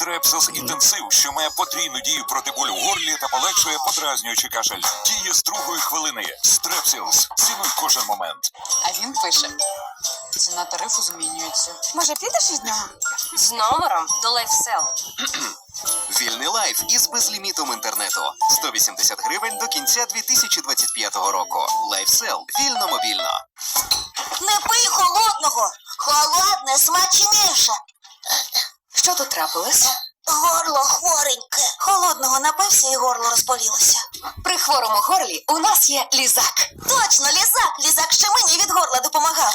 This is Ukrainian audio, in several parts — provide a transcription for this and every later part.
Стрепсис інтенсив, що має потрійну дію проти болю в горлі та полегшує подразнюючий кашель. Діє з другої хвилини. Стрепсилс. Цінуй кожен момент. А він пише: ціна тарифу змінюється. Може, підеш від нього? З номером до LifeSell. Вільний лайф із безлімітом інтернету. 180 гривень до кінця 2025 року. Лайфсел. Вільно мобільно. Не пий холодного. Холодне смачніше. Що тут трапилось? Горло хвореньке. Холодного напився і горло розболілося. При хворому горлі у нас є лізак. Точно, лізак. Лізак ще мені від горла допомагав.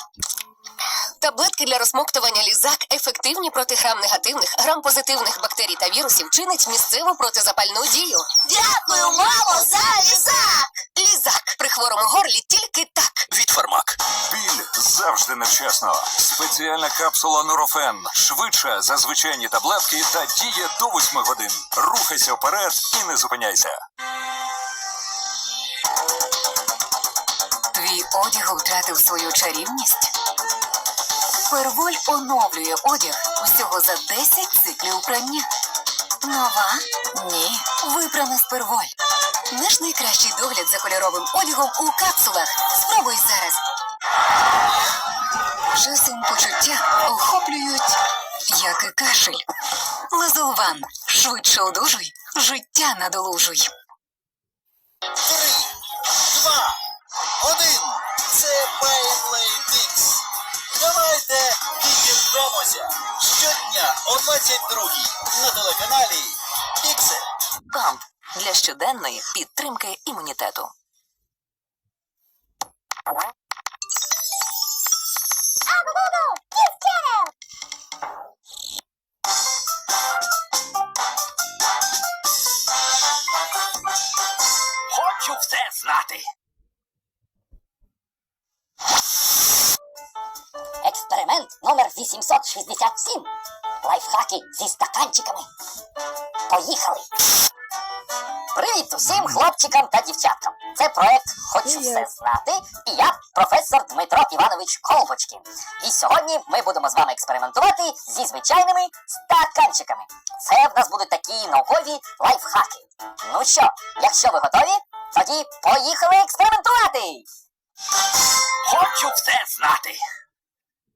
Таблетки для розмоктування лізак ефективні проти грам негативних, грам позитивних бактерій та вірусів чинить місцеву протизапальну дію. Дякую, мамо, за лізак. Лізак при хворому горлі тільки так. Від Фармак. Завжди невчасно. Спеціальна капсула Нурофен. Швидше за звичайні таблетки та діє до 8 годин. Рухайся вперед і не зупиняйся. Твій одяг втратив свою чарівність. Перволь оновлює одяг усього за 10 циклів прання. Нова? Ні. Випрана з перволь. Наш найкращий догляд за кольоровим одягом у капсулах. Спробуй зараз. Часом почуття охоплюють, як і кашель. Лазолван. Швидше одужуй, життя надолужуй. Три, два, один. Це Beyblade X. Давайте підірвемося щодня о 22 на телеканалі Піксель. Памп для щоденної підтримки імунітету. Хочу все знати. Експеримент номер 867. Лайфхаки зі стаканчиками. Поїхали. Привіт усім хлопчикам та дівчаткам. Це проект Хочу все знати. І я професор Дмитро Іванович Колбочкін. І сьогодні ми будемо з вами експериментувати зі звичайними стаканчиками. Це в нас будуть такі наукові лайфхаки. Ну що, якщо ви готові, тоді поїхали експериментувати! Хочу все знати.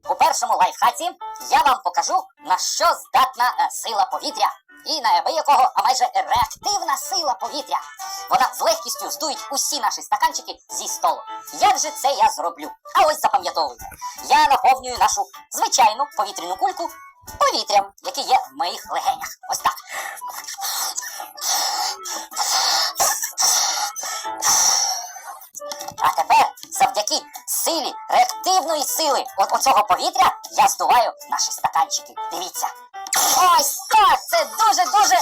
У першому лайфхаці я вам покажу, на що здатна е, сила повітря. І неабиякого, а майже реактивна сила повітря. Вона з легкістю здують усі наші стаканчики зі столу. Як же це я зроблю? А ось запам'ятовуйте. Я наповнюю нашу звичайну повітряну кульку повітрям, яке є в моїх легенях. Ось так. Силі, реактивної сили от оцього повітря, я здуваю наші стаканчики. Дивіться. Ось так! Це дуже-дуже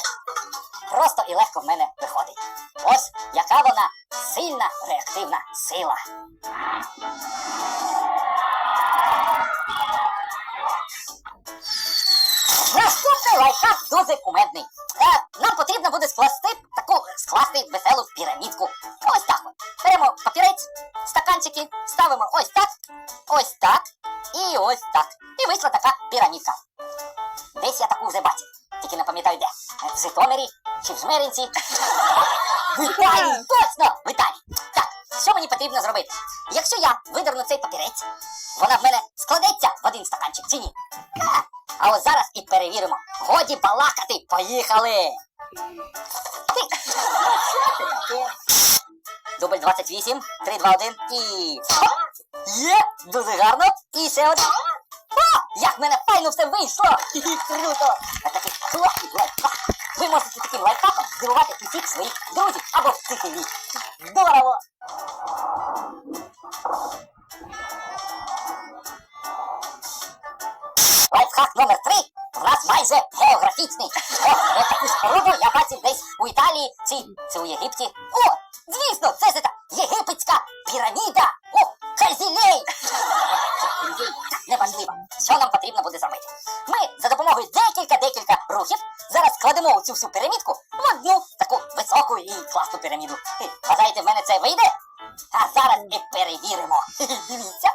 просто і легко в мене виходить. Ось яка вона сильна реактивна сила. Наступний лайфхак дуже кумедний. Е, нам потрібно буде скласти таку скласти веселу пірамідку. Ось так от. Беремо папірець, стаканчики, ставимо ось так, ось так і ось так. І вийшла така пірамідка. Десь я таку вже бачив. Тільки не пам'ятаю де. В Житомирі чи в Жмеринці. В Італії! Точно! В Італії! Так, що мені потрібно зробити? Якщо я видерну цей папірець, вона в мене складеться в один стаканчик чи ні? А, а ось зараз і перевіримо. Годі балакати, поїхали! Ти, що це таке? Дубль 28, 3, 2, 1 і... Є! Дуже гарно! І ще один. О! Як в мене файно все вийшло! Хі-хі, Круто! Це такий класний лайфхак. Ви можете таким лайфхаком здивувати усіх своїх друзів або вчителів. Здорово! Лайфхак номер три в нас майже географічний. О, от таку споруду я бачив десь у Італії чи, чи у Єгипті. О, звісно, це ж та єгипетська піраміда. О, Хазілей! Неважливо, що нам потрібно буде зробити. Ми за допомогою декілька-декілька рухів зараз складемо цю всю пірамідку в одну таку високу і класну піраміду. Вважаєте, в мене це вийде? А зараз і перевіримо. Дивіться.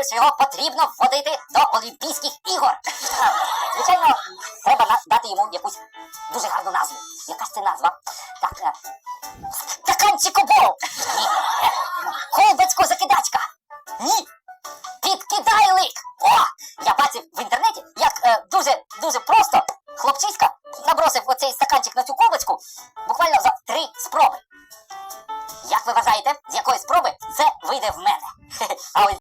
Вважаю, що потрібно вводити до Олімпійських ігор. Звичайно, треба дати йому якусь дуже гарну назву. Яка ж це назва? Так, стаканчикобол! Ні. Е, Колбацько закидачка! Ні! Підкидайлик! О! Я бачив в інтернеті, як е, дуже дуже просто хлопчиська набросив оцей стаканчик на цю колбочку буквально за три спроби. Як ви вважаєте, з якої спроби це вийде в мене?